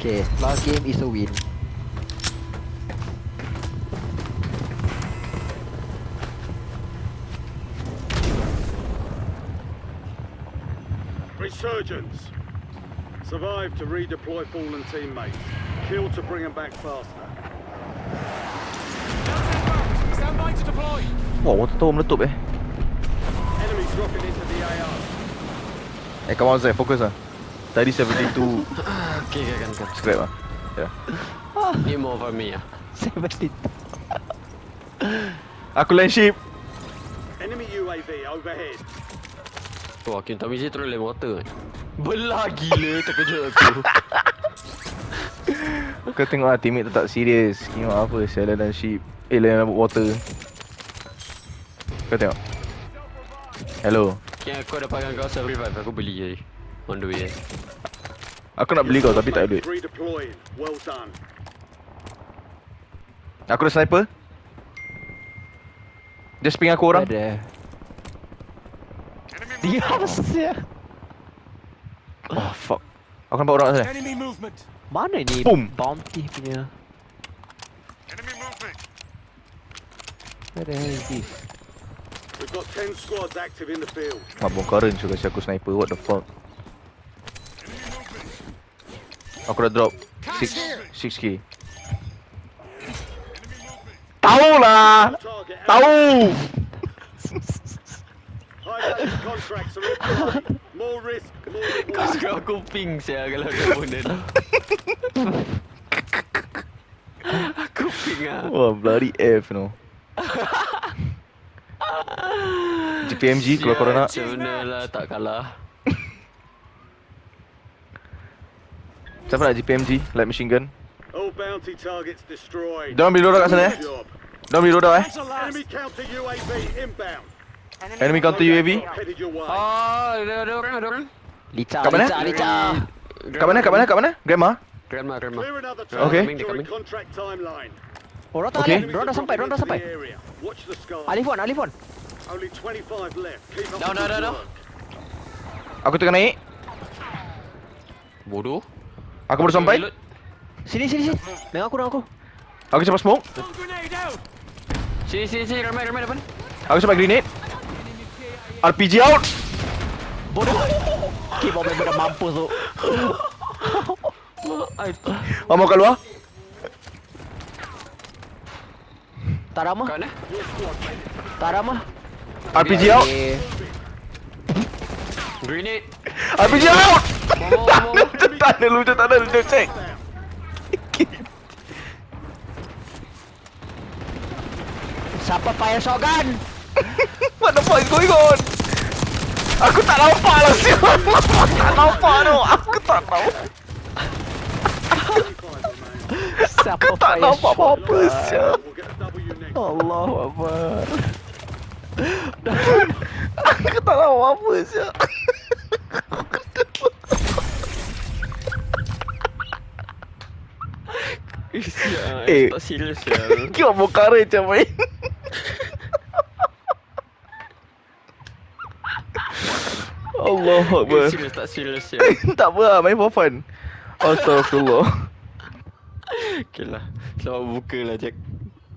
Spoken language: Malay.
Okay, last game is a win. Resurgence. Survive to redeploy fallen teammates. Kill to bring them back faster. Stand by to deploy. Wah, water tower meletup eh. Enemy dropping into the AR. Eh, come on Zai, fokus lah. Tadi 72 Okay, okay, kan, kan. scrap lah. Ya. Ni more for me ah. 17. Aku land ship. Enemy UAV overhead. Wah, Kim Tommy je terus lem water. Belah gila, terkejut aku. Kau tengok lah teammate tu tak serius. Tengok apa, saya land ship. Eh, land water. Kau tengok. Hello. Yang aku ada pakai kau self revive, aku beli je. On the way eh. Aku nak beli kau tapi tak ada duit. Aku ada sniper. Just ping aku orang. Ada. Diam saja. Oh fuck. Aku nampak orang sana. Enemy movement. Mana ni Boom. bounty punya? Enemy movement. Where the hell is this? We've got 10 squads active in the field. Mabung current juga kasi aku sniper. What the fuck. Aku dah drop 6 6k. Tahu lah. Tahu. Kau suruh aku ping saya kalau ada opponent. aku ping ah. Wah, bloody F no. GPMG kalau korang nak. Macam mana lah tak kalah. Siapa nak GPMG? Light machine gun. All bounty targets destroyed. Diorang beli loadout kat sana eh. Diorang beli loadout eh. Enemy counter UAV inbound. Enemy counter UAV. Headed your way. Oh, ada ada orang, ada orang. Lica, Kat mana? Lica, Lica. Kat mana? Kat mana? Kat mana? Grandma? Grandma, grandma. Clear another Okay. target during Coming, contract timeline. Orang tak Okay. Orang dah sampai, orang dah sampai. Watch the sky. Alif one, Alif one. Only 25 left. Keep up the good down, down. work. Aku tengah naik. Bodoh. Aku baru sampai. Sini, sini, sini. Dengan aku, dengan aku. Aku sampai smoke. Sini, sini, sini. Ramai, ramai depan. Aku sampai grenade. RPG out. Bodoh. Keep on member dah mampus tu. Mama kat luar. Tak ramah, Kau mana? tak ramah. RPG out. Grenade. RPG out. Tak ada lu, tak ada lu, check. Siapa fire shotgun? What the fuck is going on? Aku tak nampak lah siapa. Aku tak nampak tu. Aku tak tahu. 25 remain. Siapa Aku tak nampak apa-apa siapa. We'll get a W next. Allahu Akbar. Aku tak tahu apa siapa. Eh, sial. Eh. Tak serius sial. Kau bokara macam main. Allah Eh, Akbar. serius tak serius sial. tak apa lah, main for fun. Astagfirullah. Okay lah. Selamat buka lah Jack.